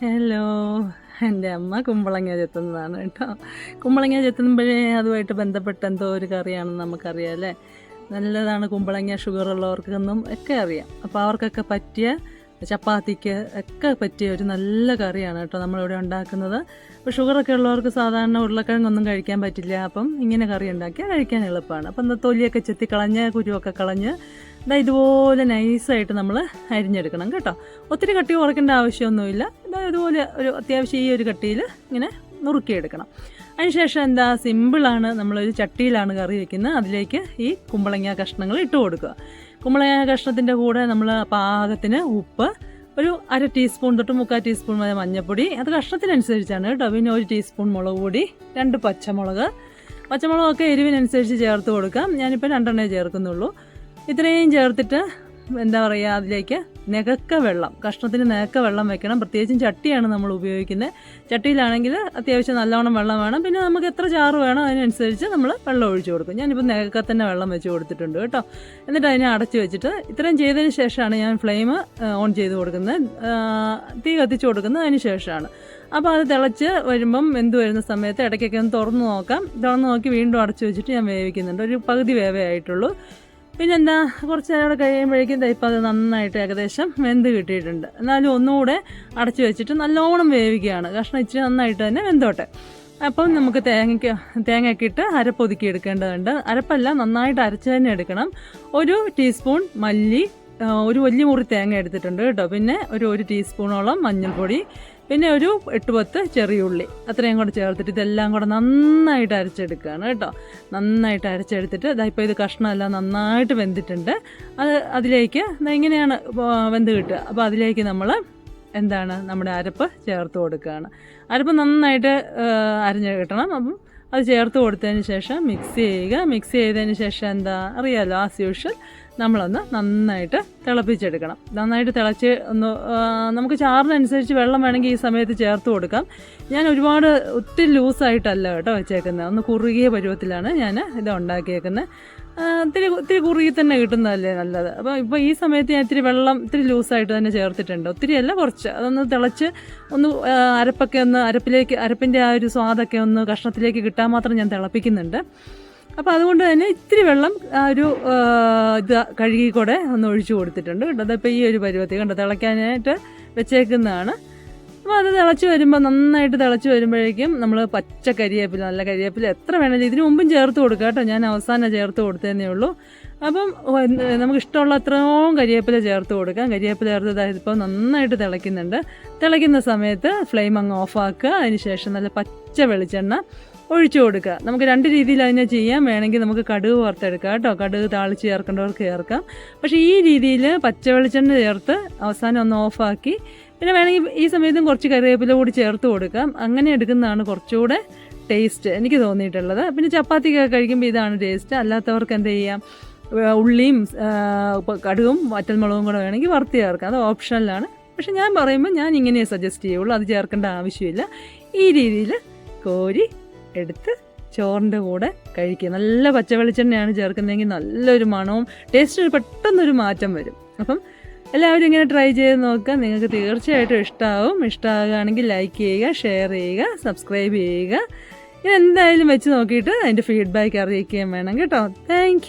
Hello എന്റെ അമ്മ കുമ്പളങ്ങ ചെത്തുന്നതാണ് കേട്ടോ. കുമ്പളങ്ങ ചെത്തുമ്പോഴേ അതുമായിട്ട് ബന്ധപ്പെട്ട എന്തോ ഒരു കറിയാണെന്ന് നമുക്കറിയാം അല്ലേ? നല്ലതാണ് കുമ്പളങ്ങ ഷുഗർ ഉള്ളവർക്കൊന്നും ഒക്കെ അറിയാം. അപ്പോൾ അവർക്കൊക്കെ പറ്റിയ ചപ്പാത്തിക്ക് ഒക്കെ പറ്റിയ ഒരു നല്ല കറിയാണ് കേട്ടോ നമ്മളിവിടെ ഉണ്ടാക്കുന്നത്. അപ്പോൾ ഷുഗറൊക്കെ ഉള്ളവർക്ക് സാധാരണ ഉരുളക്കിഴങ്ങൊന്നും കഴിക്കാൻ പറ്റില്ല. അപ്പം ഇങ്ങനെ കറി ഉണ്ടാക്കിയാൽ കഴിക്കാൻ എളുപ്പമാണ്. അപ്പം എന്താ തൊലിയൊക്കെ ചെത്തി കളഞ്ഞ് കുരുവൊക്കെ കളഞ്ഞ് ഇതാ ഇതുപോലെ നൈസായിട്ട് നമ്മൾ അരിഞ്ഞെടുക്കണം കേട്ടോ. ഒത്തിരി കട്ടി കുറയ്ക്കേണ്ട ആവശ്യമൊന്നുമില്ല. ഇതുപോലെ ഒരു അത്യാവശ്യം ഈ ഒരു കട്ടിയിൽ ഇങ്ങനെ നുറുക്കിയെടുക്കണം. അതിനുശേഷം എന്താ സിമ്പിളാണ് നമ്മളൊരു ചട്ടിയിലാണ് കറി വെക്കുന്നത്. അതിലേക്ക് ഈ കുമ്പളങ്ങ കഷ്ണങ്ങൾ ഇട്ട് കൊടുക്കുക. കുമ്പളങ്ങ കഷ്ണത്തിന്റെ കൂടെ നമ്മൾ പാകത്തിന് ഉപ്പ് ഒരു അര ടീസ്പൂൺ തൊട്ട് മുക്കാൽ ടീസ്പൂൺ വരെ മഞ്ഞൾപ്പൊടി. അത് കഷ്ണത്തിനനുസരിച്ചാണ് കേട്ടോ. പിന്നെ ഒരു ടീസ്പൂൺ മുളക് പൊടി രണ്ട് പച്ചമുളക്. പച്ചമുളകൊക്കെ എരിവിനനുസരിച്ച് ചേർത്ത് കൊടുക്കാം. ഞാനിപ്പോൾ രണ്ടെണ്ണേ ചേർക്കുന്നുള്ളൂ. ഇത്രയും ചേർത്തിട്ട് എന്താ പറയുക അതിലേക്ക് നികക്ക വെള്ളം കഷ്ണത്തിന് നികക്ക വെള്ളം വെക്കണം. പ്രത്യേകിച്ചും ചട്ടിയാണ് നമ്മൾ ഉപയോഗിക്കുന്നത് ചട്ടിയിലാണെങ്കിൽ അത്യാവശ്യം നല്ലവണ്ണം വെള്ളം വേണം. പിന്നെ നമുക്ക് എത്ര ചാറ് വേണം അതിനനുസരിച്ച് നമ്മൾ വെള്ളം ഒഴിച്ചു കൊടുക്കും. ഞാനിപ്പോൾ നികക്ക തന്നെ വെള്ളം വെച്ച് കൊടുത്തിട്ടുണ്ട് കേട്ടോ. എന്നിട്ട് അതിനെ അടച്ചു വെച്ചിട്ട് ഇത്രയും ചെയ്തതിന് ശേഷമാണ് ഞാൻ ഫ്ലെയിം ഓൺ ചെയ്ത് കൊടുക്കുന്നത്. തീ കത്തിച്ച് കൊടുക്കുന്നത് അതിന് ശേഷമാണ്. അപ്പോൾ അത് തിളച്ച് വരുമ്പം വെന്ത് വരുന്ന സമയത്ത് ഇടയ്ക്കൊക്കെ ഒന്ന് തുറന്ന് നോക്കാം. തുറന്ന് നോക്കി വീണ്ടും അടച്ചു വെച്ചിട്ട് ഞാൻ വേവിക്കുന്നുണ്ട്. ഒരു പകുതി വേവേ ആയിട്ടുള്ളൂ. പിന്നെന്താ കുറച്ച് നേരം കൂടെ കഴിയുമ്പോഴേക്കും ഇപ്പം അത് നന്നായിട്ട് ഏകദേശം വെന്ത് കിട്ടിയിട്ടുണ്ട്. എന്നാലും ഒന്നുകൂടെ അടച്ചു വെച്ചിട്ട് നല്ലോണം വേവിക്കുകയാണ്. കഷ്ണം ഇച്ചിരി നന്നായിട്ട് തന്നെ വെന്തോട്ടെ. അപ്പം നമുക്ക് തേങ്ങയ്ക്ക് തേങ്ങയൊക്കെ ഇട്ട് അരപ്പൊതുക്കി എടുക്കേണ്ടതുണ്ട്. അരപ്പല്ല നന്നായിട്ട് അരച്ച് തന്നെ എടുക്കണം. ഒരു ടീസ്പൂൺ മല്ലി ഒരു വലിയ മുറി തേങ്ങ എടുത്തിട്ടുണ്ട് കേട്ടോ. പിന്നെ ഒരു ഒരു ടീസ്പൂണോളം മഞ്ഞൾപ്പൊടി പിന്നെ ഒരു എട്ട് പത്ത് ചെറിയുള്ളി അത്രയും കൂടെ ചേർത്തിട്ട് ഇതെല്ലാം കൂടെ നന്നായിട്ട് അരച്ചെടുക്കുകയാണ് കേട്ടോ. നന്നായിട്ട് അരച്ചെടുത്തിട്ട് ഇതാ ഇപ്പോൾ ഇത് കഷ്ണമെല്ലാം നന്നായിട്ട് വെന്തിട്ടുണ്ട്. അത് അതിലേക്ക് ഇങ്ങനെയാണ് വെന്ത് കിട്ടുക. അപ്പോൾ അതിലേക്ക് നമ്മൾ എന്താണ് നമ്മുടെ അരപ്പ് ചേർത്ത് കൊടുക്കുകയാണ്. അരപ്പ് നന്നായിട്ട് അരിഞ്ഞ് കിട്ടണം. അപ്പം അത് ചേർത്ത് കൊടുത്തതിന് ശേഷം മിക്സ് ചെയ്യുക. മിക്സ് ചെയ്തതിന് ശേഷം എന്താ? അറിയാലോ ആസ് യൂഷ്വൽ നമ്മളൊന്ന് നന്നായിട്ട് തിളപ്പിച്ചെടുക്കണം. നന്നായിട്ട് തിളച്ച് ഒന്ന് നമുക്ക് ചാറിനനുസരിച്ച് വെള്ളം വേണമെങ്കിൽ ഈ സമയത്ത് ചേർത്ത് കൊടുക്കാം. ഞാൻ ഒരുപാട് ഒത്തിരി ലൂസായിട്ടല്ല കേട്ടോ വെച്ചേക്കുന്നത്. ഒന്ന് കുറുകിയ പരുവത്തിലാണ് ഞാൻ ഇത് ഉണ്ടാക്കിയേക്കുന്നത്. ഇത്തിരി ഇത്തിരി കുറുകി തന്നെ കിട്ടുന്നതല്ലേ നല്ലത്. അപ്പോൾ ഇപ്പോൾ ഈ സമയത്ത് ഞാൻ ഇത്തിരി വെള്ളം ഇത്തിരി ലൂസായിട്ട് തന്നെ ചേർത്തിട്ടുണ്ട്. ഒത്തിരി അല്ല കുറച്ച്. അതൊന്ന് തിളച്ച് ഒന്ന് അരപ്പൊക്കെ ഒന്ന് അരപ്പിലേക്ക് അരപ്പിന്റെ ആ ഒരു സ്വാദൊക്കെ ഒന്ന് കഷ്ണത്തിലേക്ക് കിട്ടാൻ മാത്രം ഞാൻ തിളപ്പിക്കുന്നുണ്ട്. അപ്പോൾ അതുകൊണ്ട് തന്നെ ഇത്തിരി വെള്ളം ആ ഒരു ഇത് കഴുകി കൂടെ ഒന്ന് ഒഴിച്ചു കൊടുത്തിട്ടുണ്ട്. കേട്ടോ അതിപ്പോൾ ഈ ഒരു പരുവത്തിൽ കണ്ടോ? തിളയ്ക്കാനായിട്ട് വെച്ചേക്കുന്നതാണ്. അപ്പോൾ അത് തിളച്ച് വരുമ്പോൾ നന്നായിട്ട് തിളച്ച് വരുമ്പോഴേക്കും നമ്മൾ പച്ച കരിയേപ്പില നല്ല കരിയേപ്പില എത്ര വേണമെങ്കിലും ഇതിന് മുമ്പും ചേർത്ത് കൊടുക്കുക കേട്ടോ. ഞാൻ അവസാനം ചേർത്ത് കൊടുത്തേന്നേ ഉള്ളൂ. അപ്പം നമുക്ക് ഇഷ്ടമുള്ള അത്രയും കരിയേപ്പില ചേർത്ത് കൊടുക്കാം. കരിയേപ്പില ചേർത്ത് ഇതായത് ഇപ്പോൾ നന്നായിട്ട് തിളയ്ക്കുന്നുണ്ട്. തിളയ്ക്കുന്ന സമയത്ത് ഫ്ലെയിം അങ്ങ് ഓഫാക്കുക അതിന് ശേഷം നല്ല പച്ച വെളിച്ചെണ്ണ ഒഴിച്ചു കൊടുക്കുക. നമുക്ക് രണ്ട് രീതിയിൽ അതിനെ ചെയ്യാം. വേണമെങ്കിൽ നമുക്ക് കടുക് വറുത്തെടുക്കാം കേട്ടോ. കടുക് താളിച്ച് ചേർക്കേണ്ടവർക്ക് ചേർക്കാം. പക്ഷേ ഈ രീതിയിൽ പച്ച വെളിച്ചെണ്ണ ചേർത്ത് അവസാനം ഒന്ന് ഓഫാക്കി പിന്നെ വേണമെങ്കിൽ ഈ സമയത്തും കുറച്ച് കറിവേപ്പില കൂടി ചേർത്ത് കൊടുക്കാം. അങ്ങനെ എടുക്കുന്നതാണ് കുറച്ചുകൂടെ ടേസ്റ്റ് എനിക്ക് തോന്നിയിട്ടുള്ളത്. പിന്നെ ചപ്പാത്തിക്കൊക്കെ കഴിക്കുമ്പോൾ ഇതാണ് ടേസ്റ്റ് അല്ലാത്തവർക്ക് എന്ത് ചെയ്യാം? ഉള്ളിയും കടുകും വറ്റൽമുളകും കൂടെ വേണമെങ്കിൽ വറുത്ത് ചേർക്കാം. അത് ഓപ്ഷനിലാണ് പക്ഷെ ഞാൻ പറയുമ്പോൾ ഞാൻ ഇങ്ങനെ സജസ്റ്റ് ചെയ്യുള്ളൂ. അത് ചേർക്കേണ്ട ആവശ്യമില്ല. ഈ രീതിയിൽ കോരി എടുത്ത് ചോറിന്റെ കൂടെ കഴിക്കുക. നല്ല പച്ച വെളിച്ചെണ്ണയാണ് ചേർക്കുന്നതെങ്കിൽ നല്ലൊരു മണവും ടേസ്റ്റ് പെട്ടെന്നൊരു മാറ്റം വരും. അപ്പം എല്ലാവരും ഇങ്ങനെ ട്രൈ ചെയ്ത് നോക്കുക. നിങ്ങൾക്ക് തീർച്ചയായിട്ടും ഇഷ്ടമാവും ഇഷ്ടമാകുകയാണെങ്കിൽ ലൈക്ക് ചെയ്യുക ഷെയർ ചെയ്യുക സബ്സ്ക്രൈബ് ചെയ്യുക. ഇനി എന്തായാലും വെച്ച് നോക്കിയിട്ട് അതിന്റെ ഫീഡ്ബാക്ക് അറിയിക്കുകയും വേണം കേട്ടോ. താങ്ക്